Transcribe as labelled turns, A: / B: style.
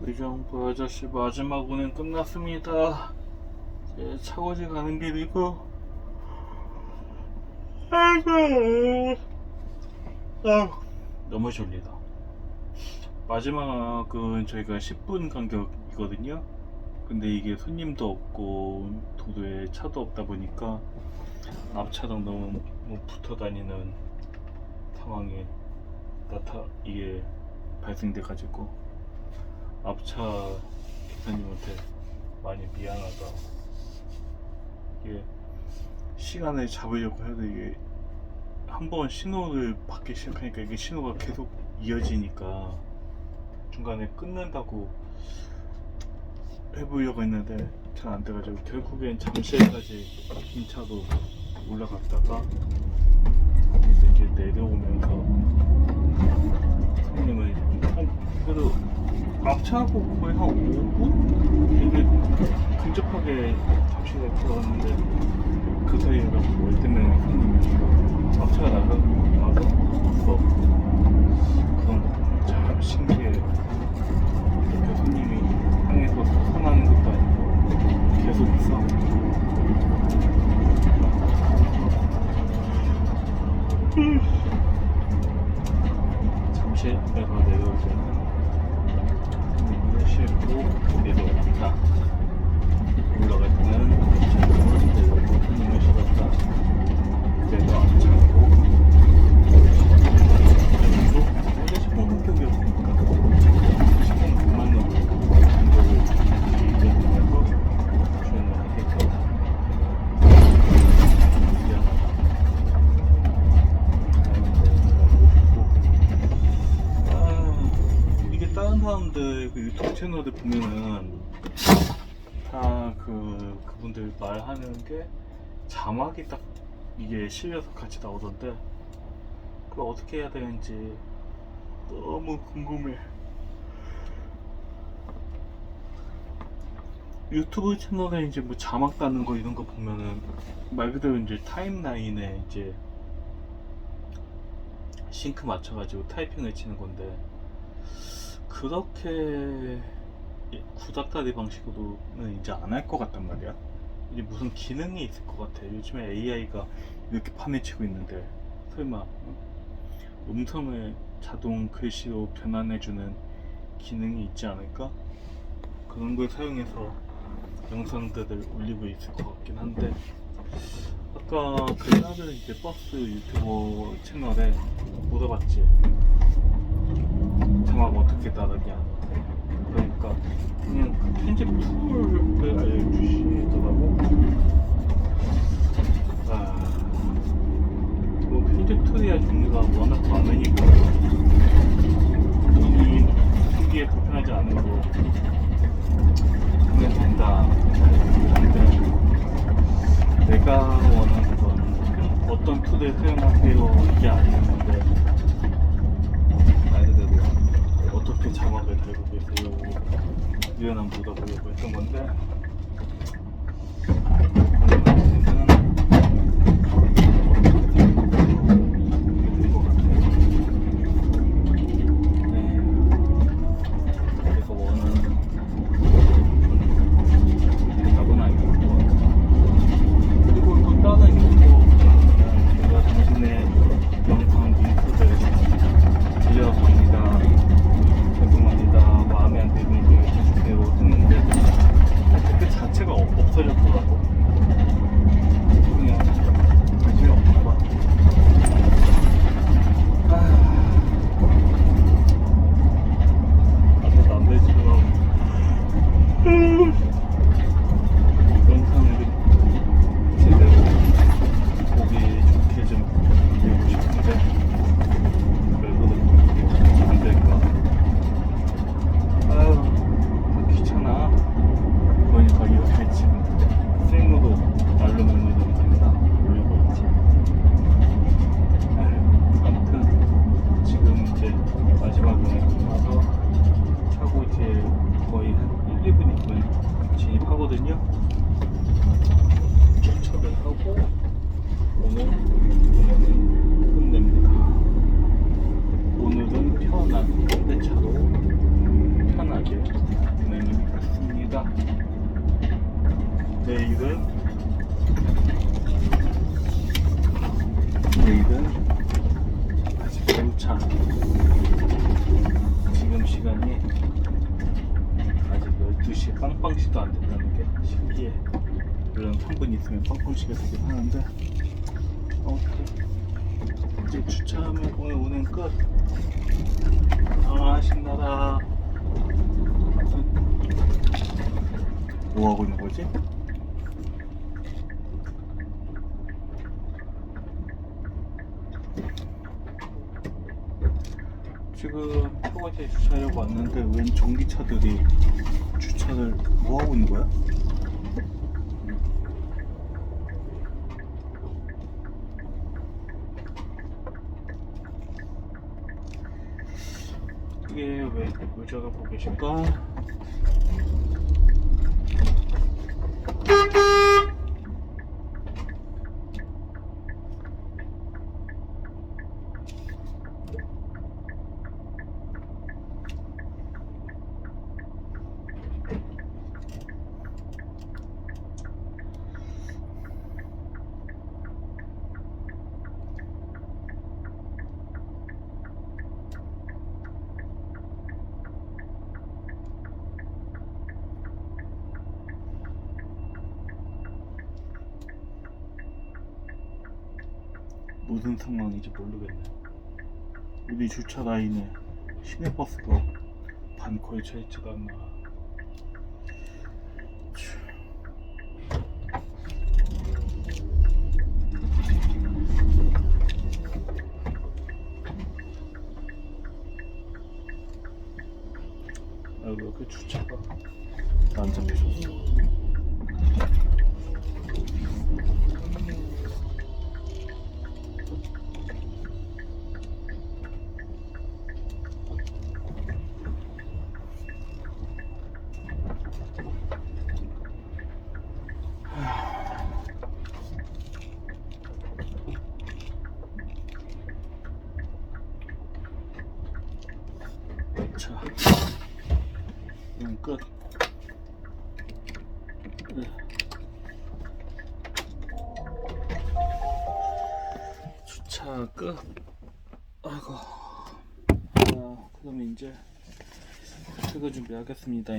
A: 의정부 아저씨 마지막 운행 끝났습니다. 이제 차고지 가는 길이고. 아이고. 아유, 너무 졸리다. 마지막은 저희가 10분 간격이거든요. 근데 이게 손님도 없고 도로에 차도 없다 보니까 앞차랑 너무 뭐 붙어 다니는 상황이 나타 이게 발생돼 가지고 앞차 기사님한테 많이 미안하다. 이게 시간을 잡으려고 해도 이게 한 번 신호를 받기 시작하니까 이게 신호가 계속 이어지니까 중간에 끊는다고 해보려고 했는데 잘 안 돼가지고 결국엔 잠실까지 긴 차로 올라갔다가 거기서 이제 내려오면서 앞차하고 거의 한 5분? 되게 근접하게 잠실에 들어갔는데 그 사이에 뭐 월드맨 손님이 앞차가 나가고 나서 없어 그런 거참 신기해 이렇게 손님이 향해서 벗어나는 것도 아니고 계속 있어. 잠시 내가 내려올 때 는 손님을 싣고 내려왔다 올라갈 때는 잠깐만 내려오고 손님을 실었다. 그래도 안 참고 그래도 원래 10분 간격이었으니까 10분 그만 넣고 간격을 이동하면서 주행을 했겠죠 미안하다 아, 이게 다른 사람들 그 유튜브 채널들 보면은 다 그 그분들 말하는 게 자막이 딱 이게 실려서 같이 나오던데 그걸 어떻게 해야 되는지 너무 궁금해. 유튜브 채널에 이제 뭐 자막 따는 거 이런 거 보면은 말 그대로 이제 타임라인에 이제 싱크 맞춰가지고 타이핑을 치는 건데 그렇게 구닥다리 방식으로는 이제 안 할 것 같단 말이야. 이제 무슨 기능이 있을 것 같아. 요즘에 AI가 이렇게 판매치고 있는데 설마 응? 음성을 자동 글씨로 변환해주는 기능이 있지 않을까? 그런 걸 사용해서 영상들을 올리고 있을 것 같긴 한데 아까 그 다른 이제 버스 유튜버 채널에 물어봤지 자막 어떻게 따르냐. 그러니까 그냥 그 편집 툴을 알려주시더라고. 아, 뭐 편집 툴이야 종류가 워낙 많으니까 본인 쓰기에 불편하지 않은 거 하면 된다. 근데 내가 원하는 건 어떤 툴을 사용하세요 이게 아니었는데 말 그대로 어떻게 자막을 달고 계세요 유연한 물어보려고 했던 건데 내일은 아직 5차. 지금 시간이 아직 12시 빵빵시도 안 된다는 게 신기해. 물론 3분 있으면 빵빵시가 되긴 하는데. 오케이. 이제 주차하면 오늘 오는 끝 아 신나라. 뭐하고 있는 거지? 지금 초가지에 주차하려고 왔는데 웬 전기차들이 주차를 뭐 하고 있는 거야? 이게 왜 의자가 보고 계실까? 무슨 상황인지 모르겠네. 우리 주차 라인에 시내버스가 반 걸쳐 있지가 않나. 참. 아, 왜 이렇게 주차가 안 잡히셨어? 자, 이건 끝. 네. 주차 끝. 아이고. 자, 그러면 이제 퇴근 준비하겠습니다.